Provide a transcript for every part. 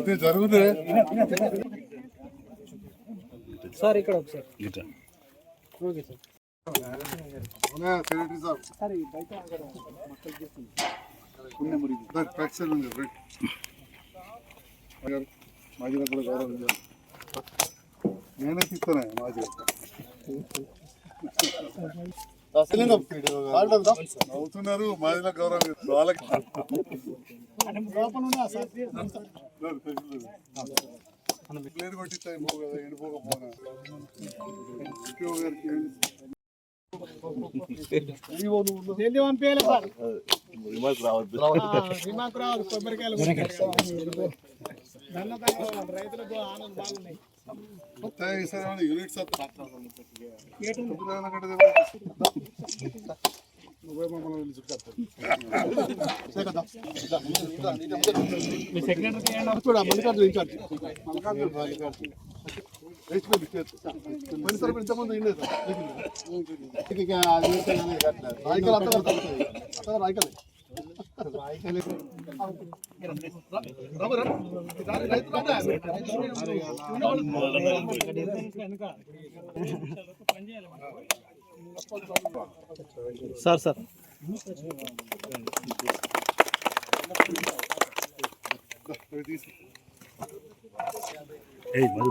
ఇది జరుగుతుంది సార్ ఇక్కడ ఒకసారి ఓకే సార్. సార్ బయట మక్కలు చేస్తుంది. పుణ్య మురిగి బ్యాక్ సైడ్ ఉంది ఫ్రెండ్. మాజీ కూడా గౌరవం నేనే తీస్తానే మాజీ అవుతున్నారు మాజీలో గౌరవం. వాళ్ళకి ప్లేట్ ఎండిపోకపోనా పంపించాలి సార్. రిమాకు రావాలి కొబ్బరికాయలు units Mallikarjuna incharge Mallikarjuna waste పోయినసారి ఇంతమంది రాయకల్ అంతా అంతా సార్ సార్. ఏయ్ మరు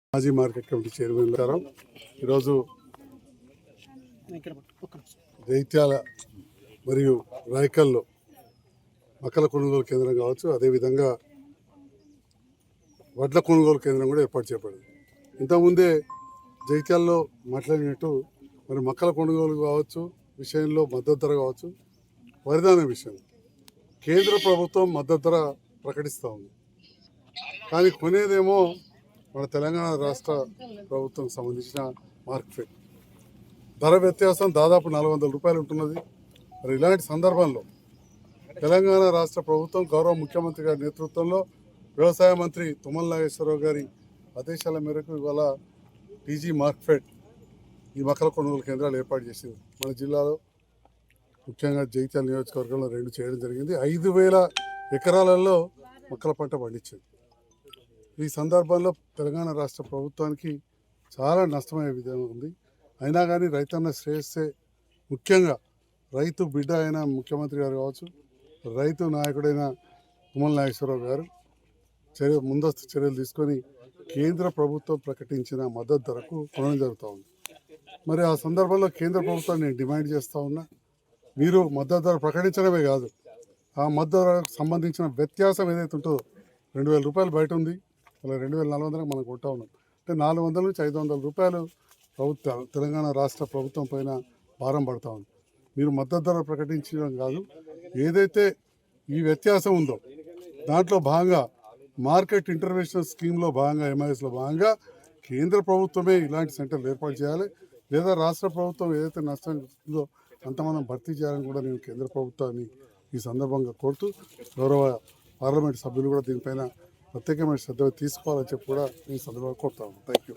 మాజీ మార్కెట్ కమిటీ చైర్మన్ గారు. ఈరోజు జైత్యాల మరియు రాయకల్లో మక్కల కొనుగోలు కేంద్రం కావచ్చు అదేవిధంగా వడ్ల కొనుగోలు కేంద్రం కూడా ఏర్పాటు చేయబడింది. ఇంతకుముందే జైత్యాల్లో మాట్లాడినట్టు మరి మక్కల కొనుగోలు కావచ్చు విషయంలో మద్దతు ధర కావచ్చు వరిధాన్యం విషయం కేంద్ర ప్రభుత్వం మద్దతు ధర ప్రకటిస్తూ ఉంది. కానీ కొనేదేమో మన తెలంగాణ రాష్ట్ర ప్రభుత్వం సంబంధించిన మార్కెట్ ధర వ్యత్యాసం దాదాపు నాలుగు వందల రూపాయలు ఉంటున్నది. మరి ఇలాంటి సందర్భంలో తెలంగాణ రాష్ట్ర ప్రభుత్వం గౌరవ ముఖ్యమంత్రి గారి నేతృత్వంలో వ్యవసాయ మంత్రి తుమ్మల నాగేశ్వరరావు గారి ఆదేశాల మేరకు ఇవాళ టీజీ మార్క్ఫెడ్ ఈ మొక్కల కొనుగోలు కేంద్రాలు ఏర్పాటు చేసింది. మన జిల్లాలో ముఖ్యంగా జైత్యాల నియోజకవర్గంలో రెండు చేయడం జరిగింది. ఐదు వేల ఎకరాలలో మొక్కల పంట పండించింది. ఈ సందర్భంలో తెలంగాణ రాష్ట్ర ప్రభుత్వానికి చాలా నష్టమయ్యే విధంగా ఉంది. అయినా కానీ రైతన్న శ్రేయస్సే ముఖ్యంగా రైతు బిడ్డ అయిన ముఖ్యమంత్రి గారు కావచ్చు రైతు నాయకుడైన తుమ్మల నాగేశ్వరరావు గారు చర్య ముందస్తు చర్యలు తీసుకొని కేంద్ర ప్రభుత్వం ప్రకటించిన మద్దతు ధరకు కొనడం జరుగుతూ ఉంది. మరి ఆ సందర్భంలో కేంద్ర ప్రభుత్వాన్ని నేను డిమాండ్ చేస్తూ ఉన్నా మీరు మద్దతు ధర ప్రకటించడమే కాదు ఆ మద్దతు ధరకు సంబంధించిన వ్యత్యాసం ఏదైతే ఉంటుందో రెండు వేల రూపాయలు బయట ఉంది. అలా రెండు వేల నాలుగు వందలకు మనం కొంటా ఉన్నాం. అంటే నాలుగు వందల నుంచి ఐదు వందల రూపాయలు ప్రభుత్వ తెలంగాణ రాష్ట్ర ప్రభుత్వం పైన భారం పడతా ఉంది. మీరు మద్దతు ధర ప్రకటించడం కాదు ఏదైతే ఈ వ్యత్యాసం ఉందో దాంట్లో భాగంగా మార్కెట్ ఇంటర్వెన్షన్ స్కీమ్లో భాగంగా ఎంఐఎస్లో భాగంగా కేంద్ర ప్రభుత్వమే ఇలాంటి సెంటర్లు ఏర్పాటు చేయాలి. లేదా రాష్ట్ర ప్రభుత్వం ఏదైతే నష్టం ఉందో అంత మనం భర్తీ చేయాలని కూడా నేను కేంద్ర ప్రభుత్వాన్ని ఈ సందర్భంగా కోరుతూ గౌరవ పార్లమెంట్ సభ్యులు కూడా దీనిపైన ప్రత్యేకమైన శ్రద్ధ తీసుకోవాలని చెప్పి కూడా ఈ సందర్భంగా కోరుతాను థ్యాంక్ యూ